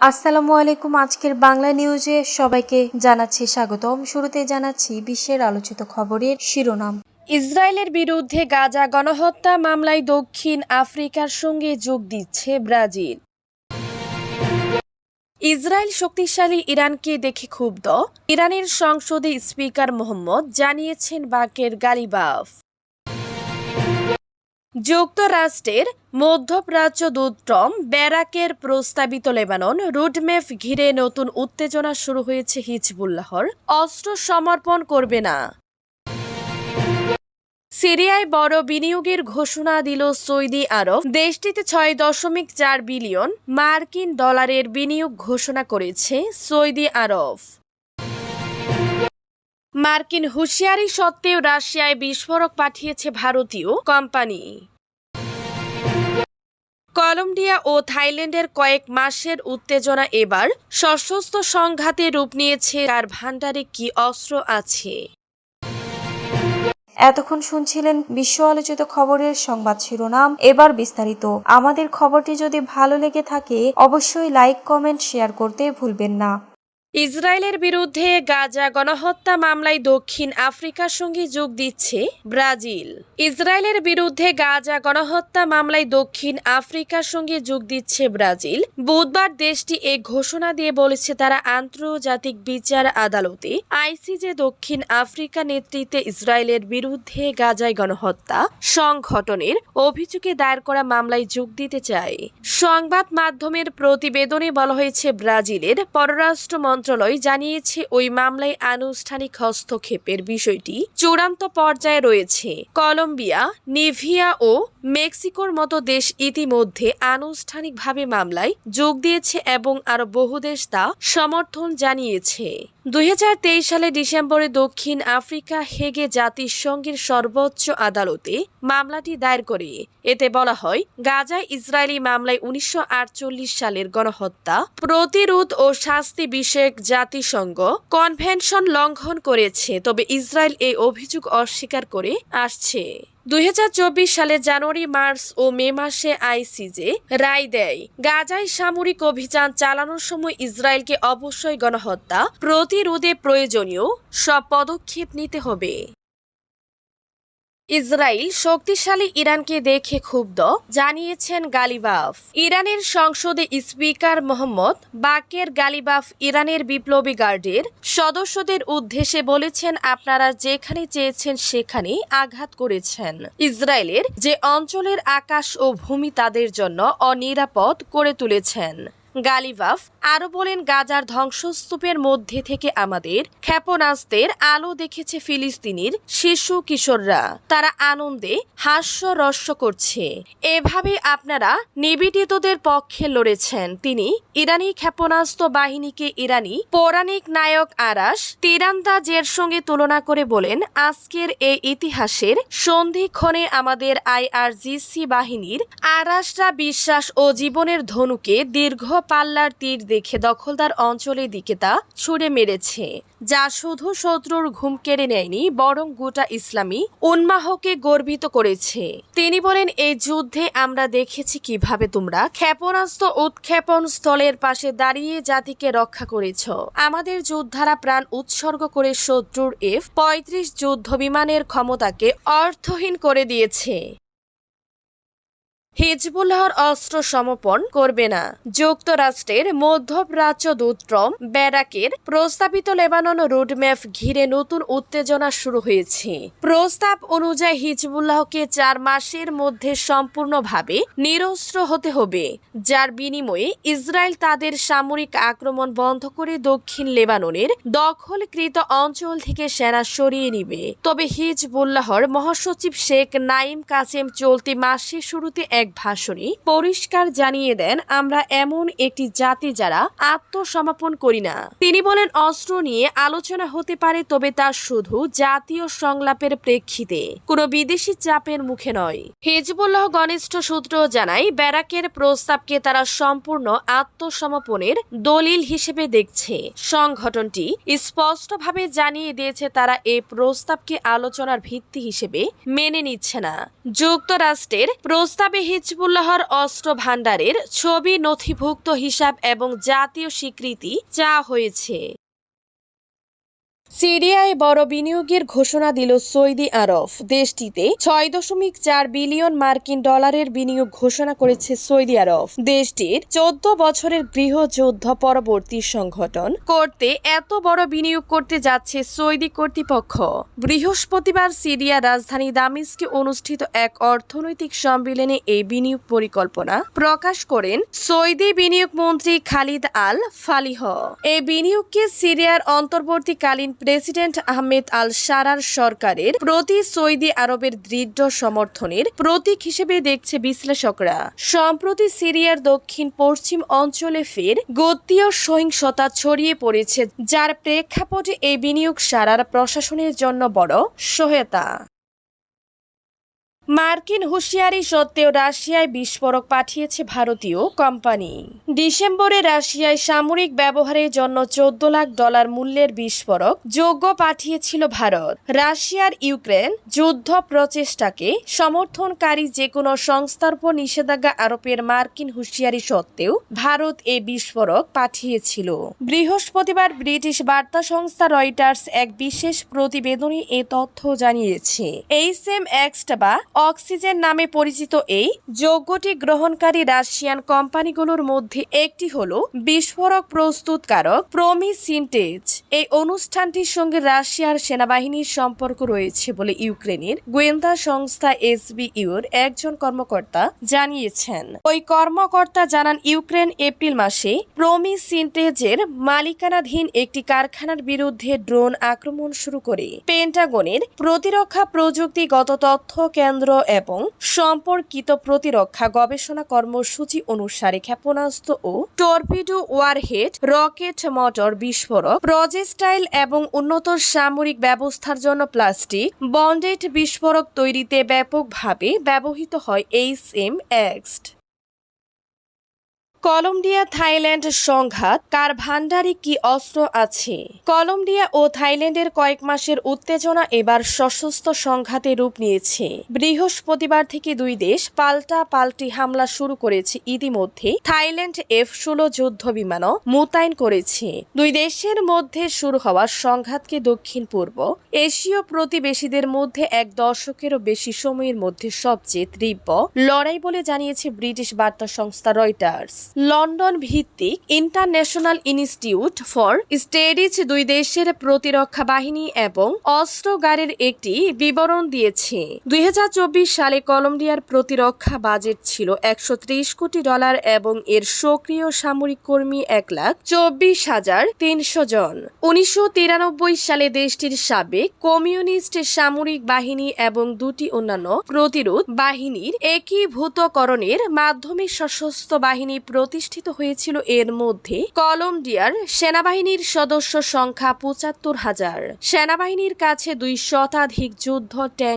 আসসালামু আলাইকুম। আজকের বাংলা নিউজে সবাইকে জানাচ্ছি স্বাগতম। শুরুতে জানাচ্ছি বিশ্বের আলোচিত খবরের শিরোনাম। ইসরায়েলের বিরুদ্ধে গাজা গণহত্যা মামলায় দক্ষিণ আফ্রিকার সঙ্গে যোগ দিচ্ছে ব্রাজিল। ইসরায়েল শক্তিশালী ইরানকে দেখে ক্ষুব্ধ। ইরানের সংসদে স্পিকার মোহাম্মদ জানিয়েছেন বাকের গালিবাফ। যুক্তরাষ্ট্রের মধ্যপ্রাচ্য দূত টম ব্যারাকের প্রস্তাবিত লেবানন রুডম্যাপ ঘিরে নতুন উত্তেজনা শুরু হয়েছে হিজবুল্লাহর। অস্ত্র সমর্পণ করবে না। সিরিয়ায় বড় বিনিয়োগের ঘোষণা দিল সৌদি আরব। দেশটিতে ছয় দশমিক চার বিলিয়ন মার্কিন ডলারের বিনিয়োগ ঘোষণা করেছে সৌদি আরব। মার্কিন হুঁশিয়ারি সত্ত্বেও রাশিয়ায় বিস্ফোরক পাঠিয়েছে ভারতীয় কোম্পানি। কলম্বিয়া ও থাইল্যান্ডের কয়েক মাসের উত্তেজনা এবার সশস্ত্র সংঘাতে রূপ নিয়েছে। আর ভাণ্ডারে কি অস্ত্র আছে? এতক্ষণ শুনছিলেন বিশ্ব আলোচিত খবরের সংবাদ শিরোনাম। এবার বিস্তারিত। আমাদের খবরটি যদি ভালো লেগে থাকে, অবশ্যই লাইক, কমেন্ট, শেয়ার করতে ভুলবেন না। ইসরায়েলের বিরুদ্ধে গাজা গণহত্যা মামলায় দক্ষিণ আফ্রিকার সঙ্গে যোগ দিচ্ছে ব্রাজিল। ইসরায়েলের বিরুদ্ধে গাজা গণহত্যা মামলায় দক্ষিণ আফ্রিকার সঙ্গে যোগ দিচ্ছে ব্রাজিল। বুধবার দেশটি এ ঘোষণা দিয়ে বলেছে, তারা আন্তর্জাতিক বিচার আদালতে আইসিজে দক্ষিণ আফ্রিকা নেতৃত্বে ইসরায়েলের বিরুদ্ধে গাজায় গণহত্যা সংঘটনের অভিযোগে দায়ের করা মামলায় যোগ দিতে চায়। সংবাদ মাধ্যমের প্রতিবেদনে বলা হয়েছে, ব্রাজিলের পররাষ্ট্র মন্ত্রণালয় জানিয়েছে, ওই মামলায় আনুষ্ঠানিক হস্তক্ষেপের বিষয়টি চূড়ান্ত পর্যায়ে রয়েছে। কলম্বিয়া, নিভিয়া ও মেক্সিকোর মতো দেশ ইতিমধ্যে আনুষ্ঠানিকভাবে মামলায় যোগ দিয়েছে এবং আরও বহু দেশ তা সমর্থন জানিয়েছে। দুই সালে ডিসেম্বরে দক্ষিণ আফ্রিকা হেগে জাতিসংঘের সর্বোচ্চ আদালতে মামলাটি দায়ের করে। এতে বলা হয়, গাজায় ইসরায়েলি মামলায় উনিশশো আটচল্লিশ সালের গণহত্যা, প্রতিরোধ ও শাস্তি বিষয়ক জাতিসংঘ কনভেনশন লঙ্ঘন করেছে, তবে ইসরায়েল এই অভিযোগ অস্বীকার করে আসছে। দুই হাজার চব্বিশ সালে জানুয়ারি, মার্চ ও মে মাসে আইসিজে রায় দেয়। গাজায় সামরিক অভিযান চালানোর সময় ইসরায়েলকে অবশ্যই গণহত্যা প্রতিরোধে প্রয়োজনীয় সব পদক্ষেপ নিতে হবে। ইসরায়েল শক্তিশালী ইরানকে দেখে ক্ষুব্ধ, জানিয়েছেন গালিবাফ। ইরানের সংসদে স্পিকার মোহাম্মদ বাকের গালিবাফ ইরানের বিপ্লবী গার্ডের সদস্যদের উদ্দেশ্যে বলেছেন, আপনারা যেখানে চেয়েছেন সেখানে আঘাত করেছেন। ইসরায়েলের যে অঞ্চলের আকাশ ও ভূমি তাদের জন্য অনিরাপদ করে তুলেছেন। গালিবাফ আরও বলেন, গাজার ধ্বংসস্তূপের মধ্যে থেকে আমাদের ক্ষেপণাস্ত্রের আলো দেখেছে ফিলিস্তিনির শিশু কিশোররা। তারা আনন্দে হাস্য হাস্যরস্য করছে। এভাবে আপনারা নিবেদিতদের পক্ষে লড়েছেন। তিনি ইরানি ক্ষেপণাস্ত্র বাহিনীকে ইরানি পৌরাণিক নায়ক আরাস তীরান্দাজের সঙ্গে তুলনা করে বলেন, আজকের এই ইতিহাসের সন্ধিক্ষণে আমাদের আইআরজিসি বাহিনীর আরাসরা বিশ্বাস ও জীবনের ধনুকে দীর্ঘ পাল্লার তীর দেখে দখলদার অঞ্চলের দিকে তা ছুড়ে মেরেছে, যা শুধু শত্রুর ঘুম কেড়ে নেয়নি, বরং গোটা ইসলামী উন্মাহকে গর্বিত করেছে। তিনি বলেন, এই যুদ্ধে আমরা দেখেছি কীভাবে তোমরা ক্ষেপণাস্ত্র উৎক্ষেপণ স্থলের পাশে দাঁড়িয়ে জাতিকে রক্ষা করেছ। আমাদের যোদ্ধারা প্রাণ উৎসর্গ করে শত্রুর এফ পঁয়ত্রিশ যুদ্ধ বিমানের ক্ষমতাকে অর্থহীন করে দিয়েছে। হিজবুল্লাহর অস্ত্র সমর্পণ করবে না। যুক্তরাষ্ট্রের মধ্যপ্রাচ্য দূত ট্রম ব্যারাকের প্রস্তাবিত লেবানন রোডম্যাপ ঘিরে নতুন উত্তেজনা শুরু হয়েছে। প্রস্তাব অনুযায়ী হিজবুল্লাহকে চার মাসের মধ্যে সম্পূর্ণভাবে নিরস্ত্র হতে হবে, যার বিনিময়ে ইসরায়েল তাদের সামরিক আক্রমণ বন্ধ করে দক্ষিণ লেবাননের দখলকৃত অঞ্চল থেকে সেনা সরিয়ে নিবে। তবে হিজবুল্লাহর মহাসচিব শেখ নাইম কাসেম চলতি মাসের শুরুতে এক ভাষণে পরিষ্কার জানিয়ে দেন, আমরা এমন একটি জাতি যারা আত্মসমাপন করি না। তিনি বলেন, অস্ত্র নিয়ে আলোচনা হতে পারে, তবে তা শুধু জাতীয় সংলাপের প্রেক্ষিতে, কোনো বিদেশি চাপের মুখে নয়। হিজবুল্লাহ ঘনিষ্ঠ সূত্র জানায়, ব্যারাকের প্রস্তাবকে তারা সম্পূর্ণ আত্মসমর্পণের দলিল হিসেবে দেখছে। সংগঠনটি স্পষ্টভাবে জানিয়ে দিয়েছে, তারা এই প্রস্তাবকে আলোচনার ভিত্তি হিসেবে মেনে নিচ্ছে না। যুক্তরাষ্ট্রের প্রস্তাবে হিজবুল্লাহর অস্ত্র ভাণ্ডারের ছবি নথিভুক্ত হিসাব এবং জাতীয় স্বীকৃতি চা হয়েছে। সিরিয়ায় বড় বিনিয়োগের ঘোষণা দিল সৌদি আরব। দেশটিতে ছয় দশমিক চার বিলিয়ন মার্কিন ডলারের বিনিয়োগ ঘোষণা করেছে সৌদি আরব। দেশটির চোদ্দ বছরের গৃহযুদ্ধ পরবর্তী সংগঠন করতে এত বড় বিনিয়োগ করতে যাচ্ছে সৌদি কর্তৃপক্ষ। বৃহস্পতিবার সিরিয়া রাজধানী দামিস্কে অনুষ্ঠিত এক অর্থনৈতিক সম্মেলনে এই বিনিয়োগ পরিকল্পনা প্রকাশ করেন সৌদি বিনিয়োগ মন্ত্রী খালিদ আল ফালিহ এই বিনিয়োগকে সিরিয়ার অন্তর্বর্তীকালীন প্রেসিডেন্ট আহমেদ আল সারার সরকারের প্রতি সৌদি আরবের দৃঢ় সমর্থনের প্রতীক হিসেবে দেখছে বিশ্লেষকরা। সম্প্রতি সিরিয়ার দক্ষিণ পশ্চিম অঞ্চলে ফের গতীয় সহিংসতা ছড়িয়ে পড়েছে, যার প্রেক্ষাপটে এই বিনিয়োগ সারার প্রশাসনের জন্য বড় সহায়তা। মার্কিন হুঁশিয়ারি সত্ত্বেও রাশিয়ায় বিস্ফোরক পাঠিয়েছে ভারতীয় কোম্পানি। ডিসেম্বরে রাশিয়ায় সামরিক ব্যবহারের জন্য চোদ্দ লাখ ডলার মূল্যের বিস্ফোরক যোগ্য পাঠিয়েছিল ভারত। রাশিয়ার ইউক্রেন যুদ্ধ প্রচেষ্টাকে সমর্থনকারী যে কোনো সংস্থার উপর নিষেধাজ্ঞা আরোপের মার্কিন হুঁশিয়ারি সত্ত্বেও ভারত এ বিস্ফোরক পাঠিয়েছিল। বৃহস্পতিবার ব্রিটিশ বার্তা সংস্থা রয়টার্স এক বিশেষ প্রতিবেদনে এ তথ্য জানিয়েছে। এইচ এম এক্সট বা অক্সিজেন নামে পরিচিত এই যৌগটি গ্রহণকারী রাশিয়ান কোম্পানিগুলোর মধ্যে একটি হল বিস্ফোরক প্রস্তুতকারক প্রমিসিনটেজ। এই অনুষ্ঠানটির সঙ্গে রাশিয়ার সেনাবাহিনীর সম্পর্ক রয়েছে বলে ইউক্রেনের গোয়েন্দা সংস্থা এসবিইউর একজন কর্মকর্তা জানিয়েছেন। ওই কর্মকর্তা জানান, ইউক্রেন এপ্রিল মাসে প্রমিসিনটেজের মালিকানাধীন একটি কারখানার বিরুদ্ধে ড্রোন আক্রমণ শুরু করে। পেন্টাগনের প্রতিরক্ষা প্রযুক্তিগত তথ্য কেন্দ্র এবং সম্পর্কিত প্রতিরক্ষা গবেষণা কর্মসূচি অনুসারে ক্ষেপণাস্ত্র ও টর্পিডো ওয়ারহেড, রকেট মোটর বিস্ফোরক, প্রজেস্টাইল এবং উন্নত সামরিক ব্যবস্থার জন্য প্লাস্টিক বন্ডেড বিস্ফোরক তৈরিতে ব্যাপকভাবে ব্যবহৃত হয় H M X. Colombia, Thailand সংঘাত, কার ভান্ডারে কি অস্ত্র আছে? কলম্বিয়া ও থাইল্যান্ডের কয়েক মাসের উত্তেজনা এবার সশস্ত্র সংঘাতে রূপ নিয়েছে। বৃহস্পতিবার থেকে দুই দেশ পাল্টা পাল্টি হামলা শুরু করেছে ইতিমধ্যে। থাইল্যান্ড এফ ষোলো যুদ্ধ বিমানও মোতায়েন করেছে। দুই দেশের মধ্যে শুরু হওয়া সংঘাতকে দক্ষিণ পূর্ব এশীয় প্রতিবেশীদের মধ্যে এক দশকেরও বেশি সময়ের মধ্যে সবচেয়ে তীব্র লড়াই বলে জানিয়েছে ব্রিটিশ বার্তা সংস্থা রয়টার্স। লন্ডন ভিত্তিক ইন্টারন্যাশনাল ইনস্টিটিউট ফর স্টেডিজ দুই দেশের প্রতিরক্ষা বাহিনী এবং অস্ত্রগারের একটি বিবরণ দিয়েছে। দুই হাজার চব্বিশ সালে কলম্বিয়ার প্রতিরক্ষা বাজেট ছিল একশো ত্রিশ কোটি ডলার এবং এর সক্রিয় সামরিক কর্মী এক লাখ চব্বিশ হাজার তিনশো জন। উনিশশো তিরানব্বই সালে দেশটির সাবেক কমিউনিস্ট সামরিক বাহিনী এবং দুটি অন্যান্য প্রতিরোধ বাহিনীর একীভূতকরণের মাধ্যমে সশস্ত্র বাহিনী প্রতিষ্ঠিত হয়েছিল এর মধ্যে কলম্বিয়ার সেনাবাহিনীর সদস্য সংখ্যা পঁচাত্তর হাজার। সেনাবাহিনীর কাছে দুই শতাধিক যুদ্ধ ট্যাঙ্ক